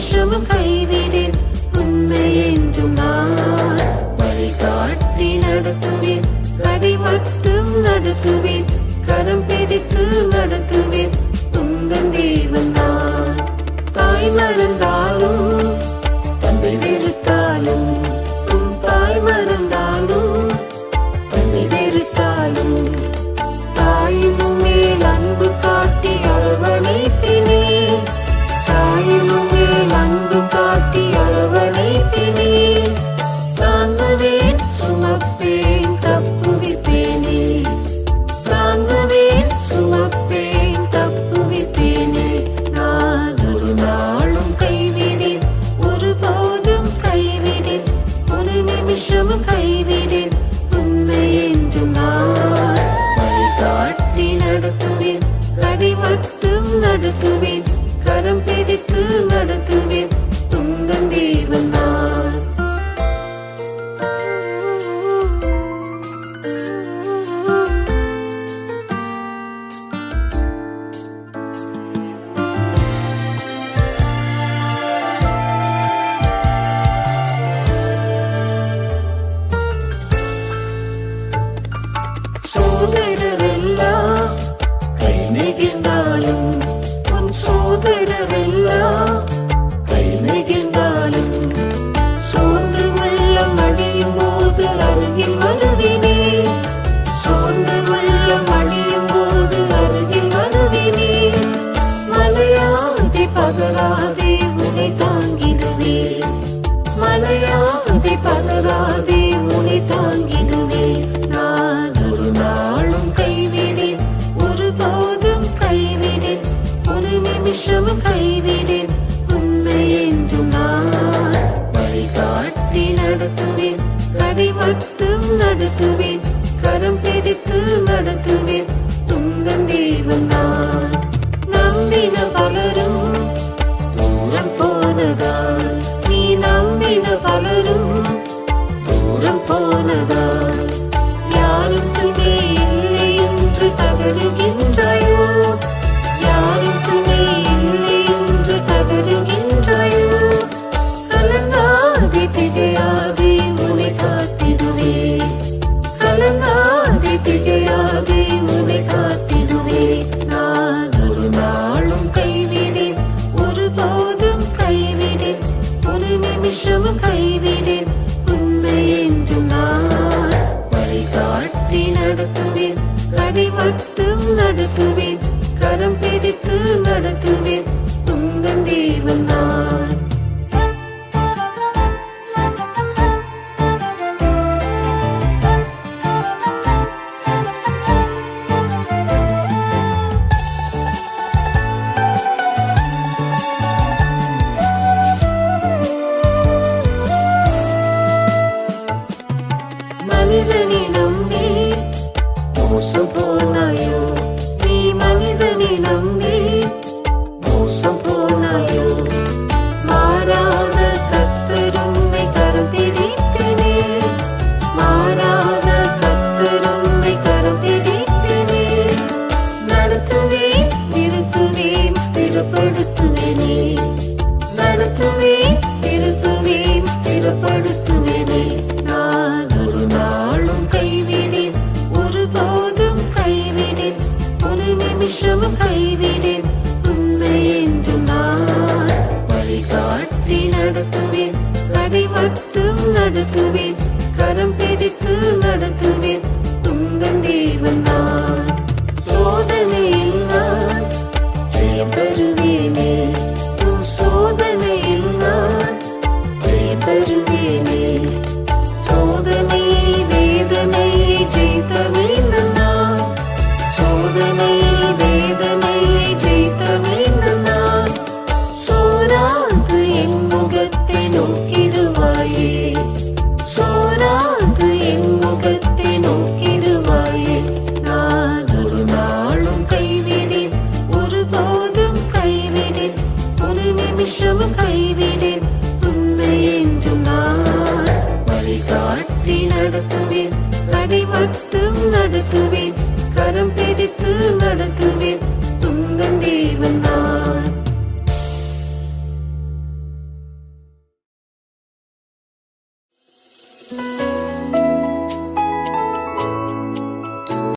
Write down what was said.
வருஷமும் கைவிடேன் உன்னை என்றும் நான் வழிகாட்டி நடத்துவேன். அடி மட்டும் நடத்துவேன். கரம் பிடித்து நடத்துவேன். என்றும் கைவிடேன். உன்னை என்றும் நான் வழிகாட்டி நடத்துவேன். அடி மட்டும் நடத்துவேன். கரம் பிடித்து நடத்துவேன். ಬೆರೆವೆಲ್ಲ ಕೈನಿಗೆ நடை மட்டும் நடத்துவேன். கரம் பிடித்து நடத்துவேன். துங்கன் தெய்வம் நான். நம்பின பலரும் தூரம் போனதா நீ நம்பின பலரும் தூரம் போனதா யாரும் துணை இல்லை என்று தவறுகின்ற திகையாதே உனை காத்திடுவே. நான் ஒரு நாளும் கைவிடேன். ஒரு போதும் கைவிடேன். ஒரு நிமிஷமும் கைவிடேன். உன்னை என்று நான் வழிகாட்டி நடத்துவேன். கடை மட்டும் நடத்துவேன். கரம் பிடித்து நடத்துவேன். మలిదని నమ్మి. మోసపో சந்தோஷமும் கைவிடேன். உண்மை என்று நான் வழிகாட்டி நடத்துவேன். கடைமட்டும் நடத்துவேன். கரம் பிடித்து நடத்து நடத்த